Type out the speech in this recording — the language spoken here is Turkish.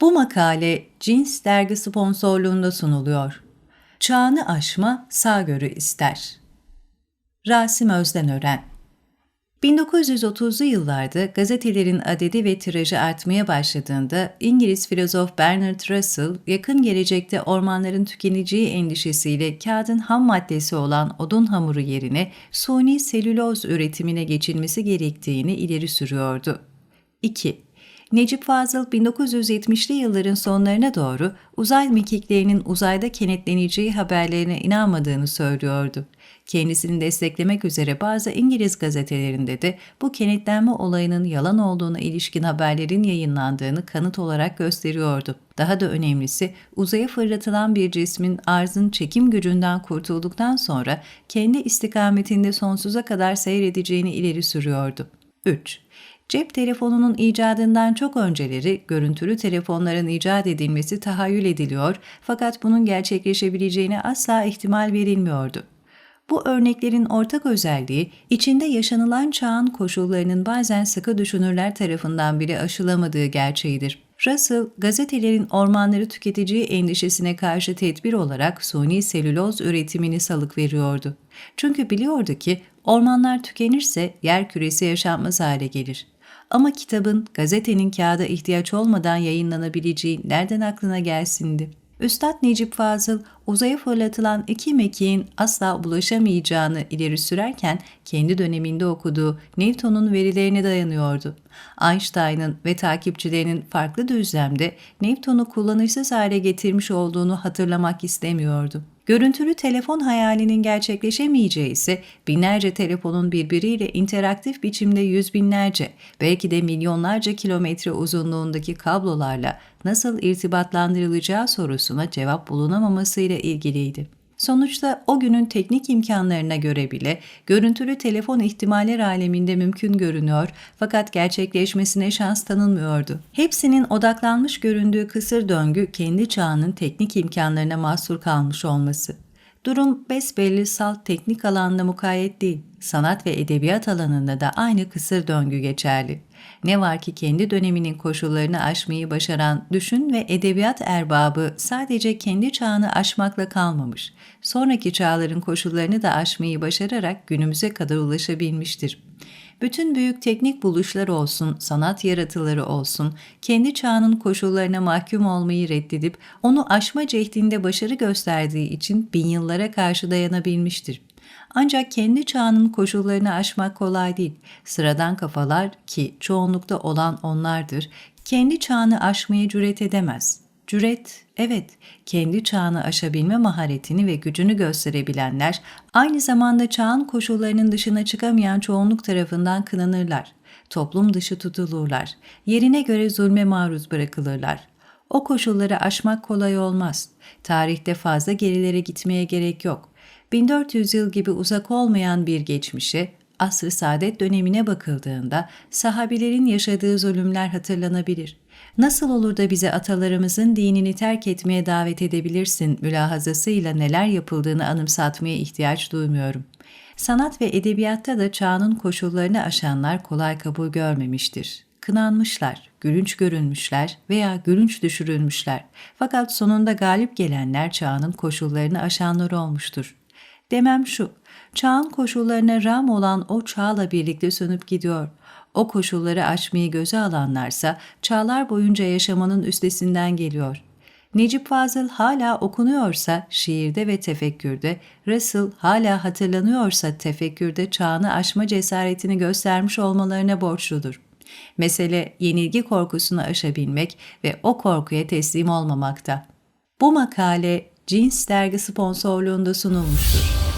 Bu makale Cins dergi sponsorluğunda sunuluyor. Çağını aşma sağ görü ister. Rasim Özdenören 1930'lu yıllarda gazetelerin adedi ve tirajı artmaya başladığında İngiliz filozof Bernard Russell yakın gelecekte ormanların tükeneceği endişesiyle kağıdın ham maddesi olan odun hamuru yerine suni selüloz üretimine geçilmesi gerektiğini ileri sürüyordu. 2. Necip Fazıl 1970'li yılların sonlarına doğru uzay mekiklerinin uzayda kenetleneceği haberlerine inanmadığını söylüyordu. Kendisini desteklemek üzere bazı İngiliz gazetelerinde de bu kenetlenme olayının yalan olduğuna ilişkin haberlerin yayınlandığını kanıt olarak gösteriyordu. Daha da önemlisi uzaya fırlatılan bir cismin arzın çekim gücünden kurtulduktan sonra kendi istikametinde sonsuza kadar seyredeceğini ileri sürüyordu. 3. Cep telefonunun icadından çok önceleri görüntülü telefonların icat edilmesi tahayyül ediliyor fakat bunun gerçekleşebileceğine asla ihtimal verilmiyordu. Bu örneklerin ortak özelliği, içinde yaşanılan çağın koşullarının bazen sıkı düşünürler tarafından bile aşılamadığı gerçeğidir. Russell, gazetelerin ormanları tüketeceği endişesine karşı tedbir olarak suni selüloz üretimini salık veriyordu. Çünkü biliyordu ki ormanlar tükenirse yer küresi yaşanmaz hale gelir. Ama kitabın, gazetenin kağıda ihtiyaç olmadan yayınlanabileceği nereden aklına gelsindi? Üstad Necip Fazıl, uzaya fırlatılan iki mekiğin asla ulaşamayacağını ileri sürerken kendi döneminde okuduğu Newton'un verilerine dayanıyordu. Einstein'ın ve takipçilerinin farklı düzlemde Newton'u kullanışsız hale getirmiş olduğunu hatırlamak istemiyordu. Görüntülü telefon hayalinin gerçekleşemeyeceği ise binlerce telefonun birbiriyle interaktif biçimde yüz binlerce, belki de milyonlarca kilometre uzunluğundaki kablolarla nasıl irtibatlandırılacağı sorusuna cevap bulunamamasıyla ilgiliydi. Sonuçta o günün teknik imkanlarına göre bile görüntülü telefon ihtimaller aleminde mümkün görünüyor fakat gerçekleşmesine şans tanınmıyordu. Hepsinin odaklanmış göründüğü kısır döngü kendi çağının teknik imkanlarına mahsur kalmış olması. Durum besbelli salt teknik alanda mukayyet değil, sanat ve edebiyat alanında da aynı kısır döngü geçerli. Ne var ki kendi döneminin koşullarını aşmayı başaran düşün ve edebiyat erbabı sadece kendi çağını aşmakla kalmamış, sonraki çağların koşullarını da aşmayı başararak günümüze kadar ulaşabilmiştir. Bütün büyük teknik buluşlar olsun, sanat yaratıları olsun, kendi çağının koşullarına mahkum olmayı reddedip onu aşma cehdinde başarı gösterdiği için bin yıllara karşı dayanabilmiştir. Ancak kendi çağının koşullarını aşmak kolay değil. Sıradan kafalar ki çoğunlukta olan onlardır, kendi çağını aşmaya cüret edemez. Cüret, evet, kendi çağını aşabilme maharetini ve gücünü gösterebilenler, aynı zamanda çağın koşullarının dışına çıkamayan çoğunluk tarafından kınanırlar. Toplum dışı tutulurlar. Yerine göre zulme maruz bırakılırlar. O koşulları aşmak kolay olmaz. Tarihte fazla gerilere gitmeye gerek yok. 1400 yıl gibi uzak olmayan bir geçmişe, asr-ı saadet dönemine bakıldığında sahabilerin yaşadığı zulümler hatırlanabilir. Nasıl olur da bize atalarımızın dinini terk etmeye davet edebilirsin mülahazasıyla neler yapıldığını anımsatmaya ihtiyaç duymuyorum. Sanat ve edebiyatta da çağının koşullarını aşanlar kolay kabul görmemiştir. Kınanmışlar, gülünç görünmüşler veya gülünç düşürülmüşler. Fakat sonunda galip gelenler çağının koşullarını aşanlar olmuştur. Demem şu, çağın koşullarına ram olan o çağla birlikte sönüp gidiyor. O koşulları aşmayı göze alanlarsa çağlar boyunca yaşamanın üstesinden geliyor. Necip Fazıl hala okunuyorsa şiirde ve tefekkürde, Russell hala hatırlanıyorsa tefekkürde çağını aşma cesaretini göstermiş olmalarına borçludur. Mesele yenilgi korkusunu aşabilmek ve o korkuya teslim olmamakta. Bu makale Cins dergi sponsorluğunda sunulmuştur.